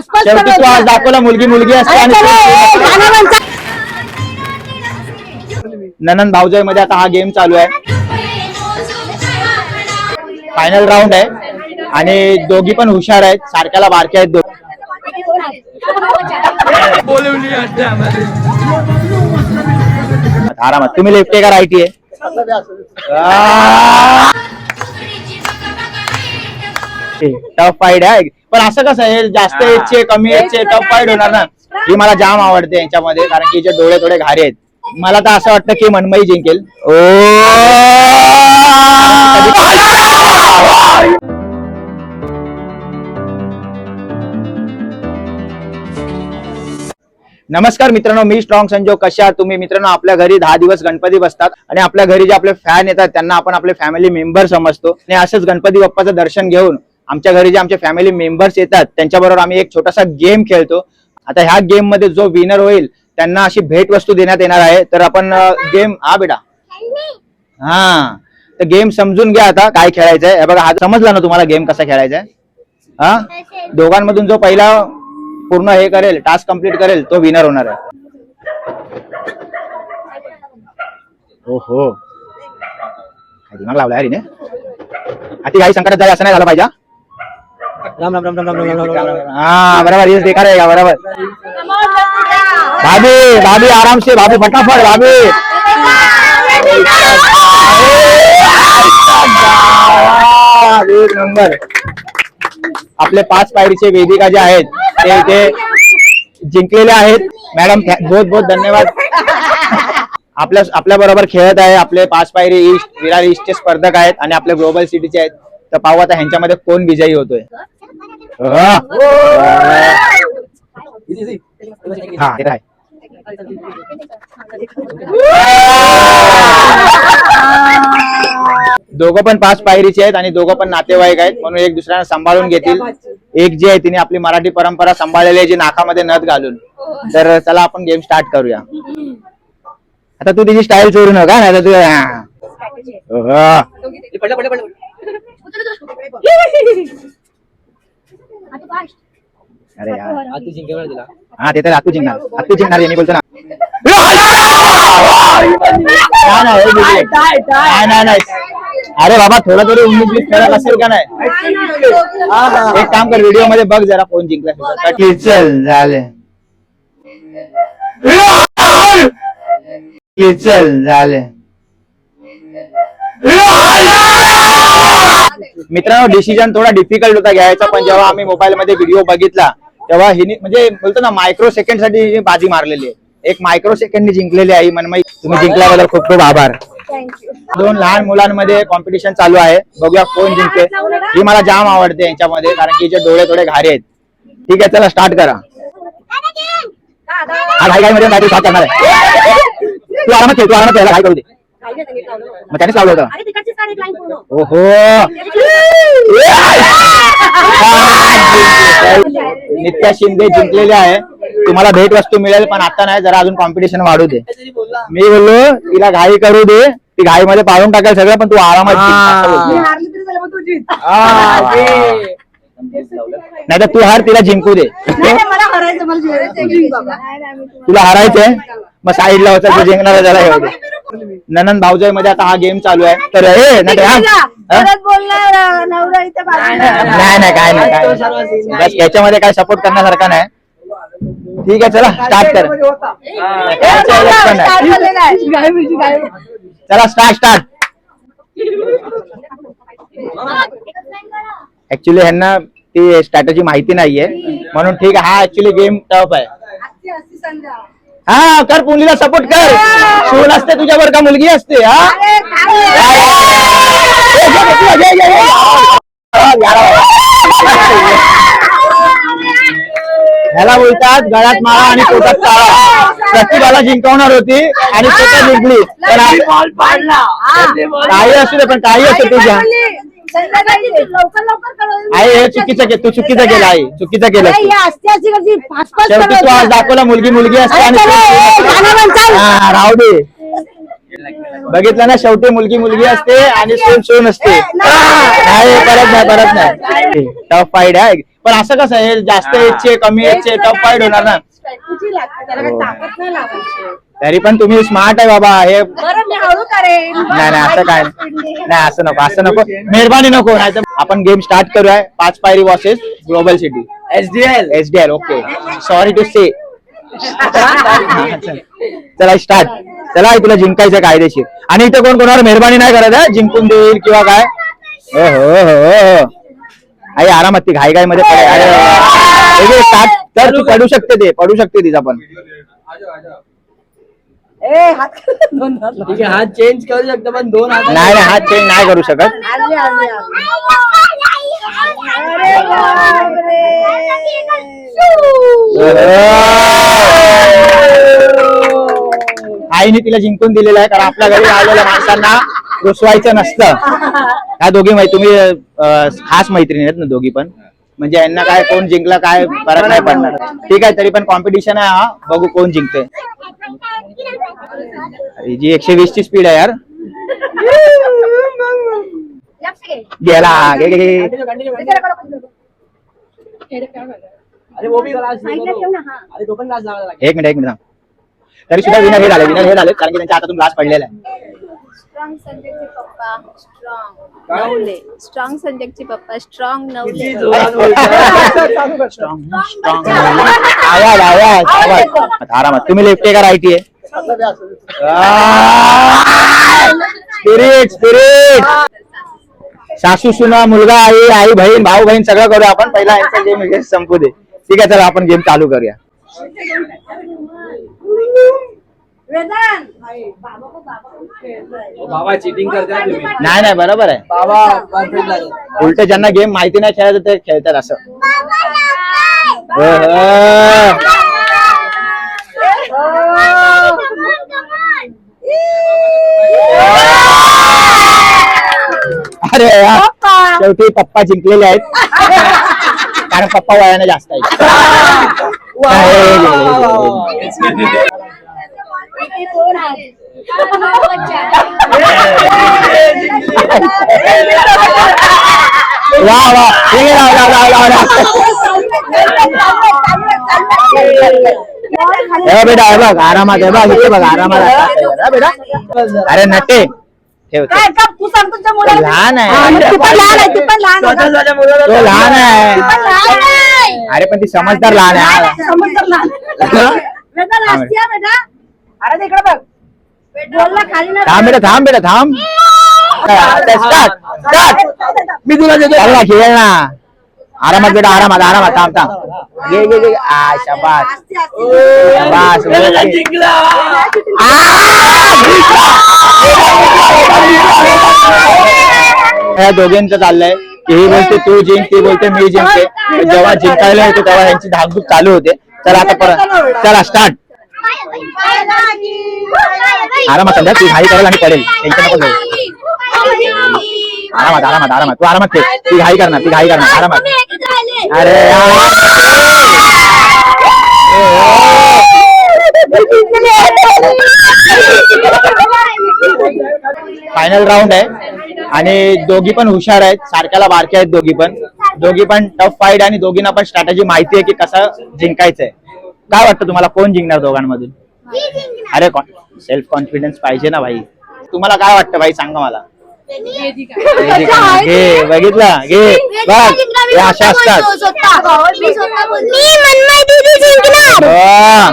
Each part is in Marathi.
शेवटी तू आज दाखवला मुलगी मुलगी असते आणि ननन भाऊजाई मध्ये आता हा गेम चालू आहे. फायनल राऊंड आहे. आणि दोघी पण हुशार आहेत. सारख्याला बारके आहेत दोघ. आरामात तुम्ही लेफ्ट आहे का राईट आहे टफ फाईट आहे. पण असं कसं आहे जास्त एजचे कमी एजचे टफ फाईट होणार ना ही मला जाम आवडते यांच्यामध्ये कारण की हिचे डोळे थोडे घारे आहेत. मला तर असं वाटतं की मनमयी जिंकेल. ओ! नमस्कार मित्रांनो मी स्ट्रॉंग संजोग कशा आहात तुम्ही? मित्रांनो आपल्या घरी दहा दिवस गणपती बसतात आणि आपल्या घरी जे आपले फॅन येतात त्यांना आपण आपले फॅमिली मेंबर समजतो. आणि असंच गणपती बाप्पाचं दर्शन घेऊन आमच्या घरी जे आमचे फॅमिली मेंबर्स येतात त्यांच्याबरोबर आम्ही एक छोटासा गेम खेळतो. आता ह्या गेममध्ये जो विनर होईल त्यांना अशी भेटवस्तू देण्यात येणार आहे. तर आपण गेम हा बेटा. हा. तर गेम समजून घ्या आता काय खेळायचं आहे बघा हा समजला ना तुम्हाला गेम कसा खेळायचा आहे हा? दोघांमधून जो पहिला पूर्ण हे करेल टास्क कंप्लीट करेल तो विनर होणार आहे. ओहो. दिमाग लावला यार हिने अति काही संकटात जाय असं नाही झालं पाहिजे हा? राम राम राम राम राम राम राम राम. हाँ बराबर ये देखा रहेगा बराबर? भाभी भाभी आराम से भाभी फटाफट भाभी. एक नंबर. आपले पाच पायरीचे वेदिका जे आहेत ते इथे जिंकलेले आहेत. मॅडम बहुत बहुत धन्यवाद. आपल्या आपल्या बरोबर खेळत आहे आपले पाच पायरी ईस्ट विरार ईस्टचे स्पर्धक आहेत आणि आपले ग्लोबल सिटीचे आहेत. तर पाहू आता ह्यांच्यामध्ये कोण विजयी होतोय. हा हा, ते दोघं पण पाच पायरीचे आहेत आणि दोघं पण नातेवाईक आहेत. म्हणून एक दुसऱ्यांना सांभाळून घेतील. एक जी आहे तिने आपली मराठी परंपरा सांभाळलेली आहे जी नाकामध्ये नथ घालून. तर चला आपण गेम स्टार्ट करूया. आता तू तिची स्टाईल चोरू नका नाही तर तू हा. हा. पडलं पडलं पडलं. अरे यार. आती जिंकेवर दिला हा ते तर आतू जिंकणार. आतू जिंकणार यांनी बोलतो ना नाही, नाही. अरे बाबा थोडा तरी उन्नीस वीस खेळत असेल का नाही? एक काम कर व्हिडिओमध्ये बघ जरा कोण जिंकला. चल झाले. चल झाले. मित्रांनो डिसिजन थोडा डिफिकल्ट होता घ्यायचा पण जेव्हा आम्ही मोबाईल मध्ये व्हिडिओ बघितला तेव्हा हिने म्हणजे बोलतो ना मायक्रो सेकंडसाठी बाजी मारलेली आहे. एक मायक्रो सेकंड जिंकलेली आहे मनमाई तुम्ही जिंकल्याबद्दल खूप खूप आभार. दोन लहान मुलांमध्ये कॉम्पिटिशन चालू आहे. बघूया कोण जिंकते. ही मला जाम आवडते यांच्यामध्ये कारण की हिचे डोळे थोडे घारे आहेत. ठीक आहे चला स्टार्ट करा. हा घाई घाई मध्ये स्टार्ट करणार आहे. तू आरामात खेळ तू आरामात खेळायला घाई करू दे. मग त्यानेच लावलं होतं? ओहो. नित्या शिंदे जिंकलेले आहे. तुम्हाला भेट वस्तू मिळेल पण आता नाही जरा अजून कॉम्पिटिशन वाढू दे. मी बोललो तिला घाई करू दे. ती घाई मध्ये पाळून टाकेल सगळं पण तू आरामात जिंक, असं बोलते. नाही तर तू हार तिला जिंकू दे. तुला हारायचंय? मग साईडला होता तू जिंकणार त्याला हे होते ननन भाऊजाई मध्ये आता हा गेम चालू आहे. तर हे नाही तर? नाही नाही काय नाही काय नाही. बस याच्यामध्ये काय सपोर्ट करण्यासारखा नाही. ठीक आहे चला स्टार्ट कर. चला स्टार्ट स्टार्ट ऍक्च्युली ह्यांना ती स्ट्रॅटेजी माहिती नाहीये. म्हणून ठीक आहे हा ऍक्च्युली गेम टफ आहे. हा कर मुलीला सपोर्ट कर. शिवून असते तुझ्यावर का मुलगी असते हा. ह्याला बोलतात गळ्यात माळा आणि पोटात ताळा प्रतिभाला जिंकवणार होती आणि स्वतः जिंकली पण काही असू दे पण काही असू तुझ्या. आई हे चुकीचं के तू चुकीचं केलं आई. चुकीचं केलं तू. शेवटी तू आज दाखवला मुलगी मुलगी असते आणि हा, राहू दे. बघितलं ना शेवटी मुलगी मुलगी असते आणि सून सून असते. नाही परत नाही परत नाही. टफ फाईट आहे पण असं कसं आहे जास्त एजचे कमी एजचे टफ फाईट होणार ना. लागते त्याला काही हो. ताकद नाही लावायची. तरी पण तुम्ही स्मार्ट आहे बाबा हे बरं मी हळू करेन. नाही नाही असं काय नाही. असं नको असं नको. मेहरबानी नको नाही तर आपण गेम स्टार्ट करूया. पाच पायरी versus global city SDL S D L okay sorry to से चला स्टार्ट चला तुला जिंकायचं कायदेशीर. आणि इथे कोण कोणावर मेहरबानी नाही करत आहे जिंकून देईल किंवा काय? हो हो हो हो. आई आरामात ती घाई घाई मध्ये स्टार्ट तर तू पडू शकते ते पडू शकते तिचा पण. ए हात दोन हात लाव. ठीक आहे हात चेंज करू शकतो पण दोन हात नाही नाही हात चेंज नाही करू शकत. अरे बापरे. आईने तिला जिंकून दिलेलं आहे कारण आपल्या घरी आलेल्या माणसांना रुसवायचं नसतं. ह्या दोघी मै तुम्ही अं, खास मैत्रिणी आहेत ना दोघी पण? म्हणजे यांना काय कोण जिंकला काय फरक नाही पडणार. ठीक आहे तरी पण कॉम्पिटिशन आहे हा. बघू कोण जिंकते जी एकशे वीस ची स्पीड आहे यार. गेला गे, गे, गे. कंटिन्यू कंटिन्यू अरे वो भी क्लास अरे तो पण क्लास लावायला लागेल. एक मिनिट एक मिनिट थांब. तरी सुद्धा विनर हे झाले विनर हे झाले कारण की त्यांच्या हातातून ग्लास पडलेला आहे. स्ट्रॉंग संजयचे पप्पा स्ट्रॉंग नवले. स्ट्रॉंग संजयचे पप्पा स्ट्रॉंग नवले. किती जोरात बोलतोय. स्ट्रॉंग स्ट्रॉंग आवाज आवाज आवाज. आरामात तुम्ही लेफ्ट आहे का राईटी आहे स्पिरिट स्पिरिट सासू सुना मुलगा आई आई बहीण भाऊ बहीण सगळं करूया आपण. पहिला यांचा गेम संपू दे. ठीक आहे चला आपण गेम चालू करूया. वेदांत. बाबा चिटिंग करताय तुम्ही. नाही नाही बरोबर आहे. बाबा परफेक्ट झाले उलट ज्यांना गेम माहिती नाही खेळायचं ते खेळतात असं. अह. अरे यार, शेवटी पप्पा जिंकलेले आहेत. कारण पप्पा वयाने जास्त आहेत. वा. वा हे घे, लाव, लाव, लाव, लाव, लाव. हे बेटा हे बघ आरामात हे बघ इथे बघ आरामात हा, बेटा. अरे नटे ठेव काय का तू सांग तुझ्या मुलाला. लहान हा, आहे. मग तू पण लहान आहे तू पण लहान आहे स्वतः झाल्या मुलाला तो लहान तू पण आहे लहान आहे. अरे पण ती समजदार लहान आहे. समजदार लहान आहे. वेदांत लाजती आहे बेटा अरे ते इकडे बघ. बोलला खाली ना. थांब बेटा थांब बेटा थांब. स्टार्ट स्टार्ट मी तुला देतो. चल ना खेळ ना. आरामात बेटा आरामात आरामात. थांब थांब. आ शाबास. शाबास. जिंकला. या दोघांचं चाललंय. की ही बोलते तू जिंक ती बोलते मी जिंकते. जेव्हा जिंकायला येतो तेव्हा यांची धाकधूक चालू होते. चला आता परत. चला स्टार्ट आरामात संध्या तू घाई करेल आणि पडेल. टेन्शन नको घेऊ. आरामात आरामात आरामात. तू आरामात खेळ. ती घाई करणार ती घाई करणार. आरामात. अरे फायनल राऊंड आहे. आणि दोघी पण हुशार आहेत. सारख्याला बारके आहेत दोघी पण. दोघी पण टफ फाईट आणि दोघींना पण स्ट्रॅटेजी माहिती आहे की कसं जिंकायचंय. काय वाटतं तुम्हाला? कोण जिंकणार दोघांमधून? अरे सेल्फ कॉन्फिडन्स पाहिजे ना भाई. तुम्हाला काय वाटतं भाई? सांगा मला. घे बघितलं? घे. बघ. हे अशा असतात. मी मनमाय दीदी जिंकणार. हा.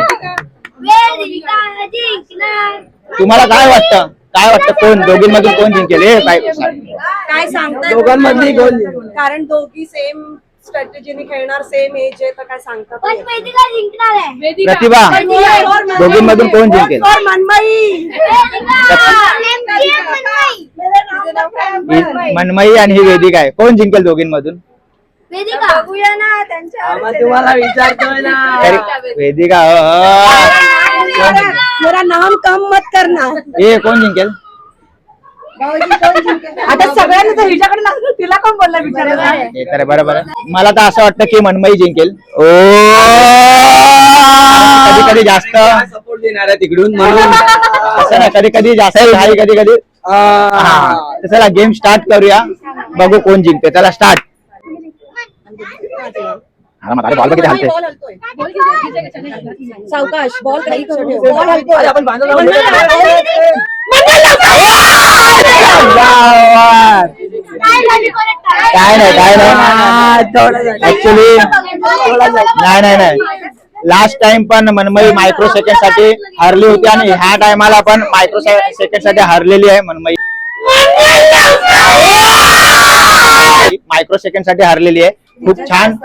जिंकणार. तुम्हाला काय वाटतं? काय वाटतं? कोण? दोघींमधून कोण जिंकेल? हे काय काय सांगताय दोघांमधली. कारण दोघी सेम स्ट्रॅटेजीने खेळणार सेम एज आहे तर काय सांगतात पण वेदिका जिंकणार आहे. प्रतिभा दोघींमधून कोण जिंकेल? और मनमाई ही मनमयी आणि ही वेदिका आहे. कोण जिंकेल दोघींमधून? वेदिका. बघूया ना त्यांच्या आम्हा तुम्हाला विचारतोय ना. तरी वेदिका अ, मेरा- मेरा नाम कम मत करना हे कोण जिंकेल? आता सगळ्यांना हिच्याकडे लागलं तिला कोण बोलला विचारायला हे तर बरोबर आहे. मला तर असं वाटतं की मनमयी जिंकेल. ओ! कधी कधी जास्त. सपोर्ट देणार आहे तिकडून म्हणून? असं ना कधी कधी जास्त घाई कधी कधी. हा. तर चला गेम स्टार्ट करूया. बघू कोण जिंकते चला स्टार्ट हा मग अरे बॉल किती हलते. सावकाश बॉल काही बॉल आपण लावून काय नाही काय नाही ऍक्च्युली नाही नाही नाही लास्ट टाइम पण मनमई मायक्रो सेकंडसाठी हरली होती आणि ह्या टायमाला पण मायक्रो सेकंडसाठी हरलेली आहे. मनमई मायक्रो सेकंडसाठी हरलेली आहे. खूप छान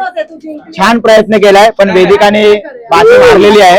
छान प्रयत्न केलाय पण वेदिकाने बाजी मारलेली आहे.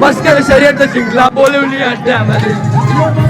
बस कर शर्यत जिंकला बोलवली अड्ड्यामध्ये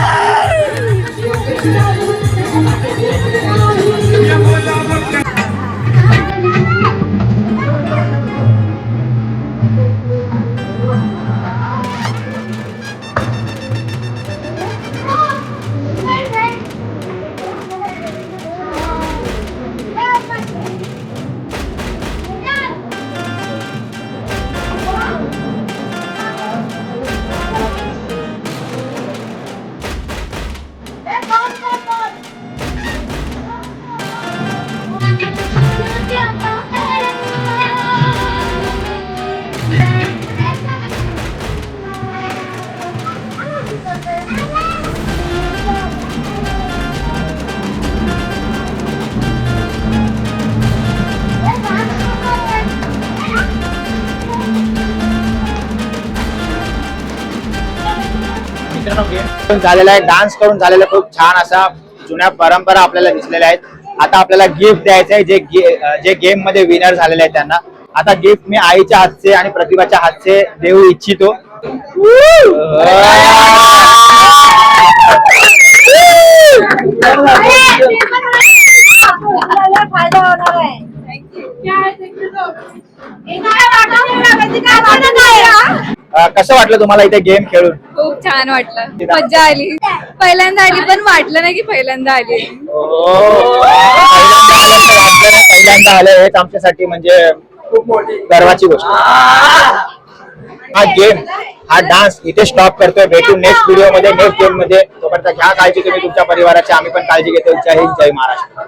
झालेला आहे डान्स करून झालेला आहे. खूप छान असा जुन्या परंपरा आपल्याला दिसलेल्या आहेत आता आपल्याला गिफ्ट द्यायचं आहे जे गे- जे गेममध्ये विनर झालेले आहेत त्यांना आता गिफ्ट मी आईच्या हातचे आणि प्रतिभाच्या हातचे देऊ इच्छितो फायदा होणार आहे कसं वाटलं तुम्हाला इथे गेम खेळून? खूप छान वाटलं. मज्जा आली. पहिल्यांदा आली पण वाटलं नाही की पहिल्यांदा आली. पहिल्यांदा आलं तर वाटलं नाही, पहिल्यांदा आलं हेच आमच्यासाठी म्हणजे खूप मोठी. गर्वाची गोष्ट. हा. गेम हा डान्स इथे स्टॉप करतोय. भेटू नेक्स्ट व्हिडिओमध्ये नेक्स्ट गेममध्ये. तोपर्यंत घ्या काळजी तुम्ही तुमच्या परिवाराची. आम्ही पण काळजी घेतो. जय हिंद जय महाराष्ट्र.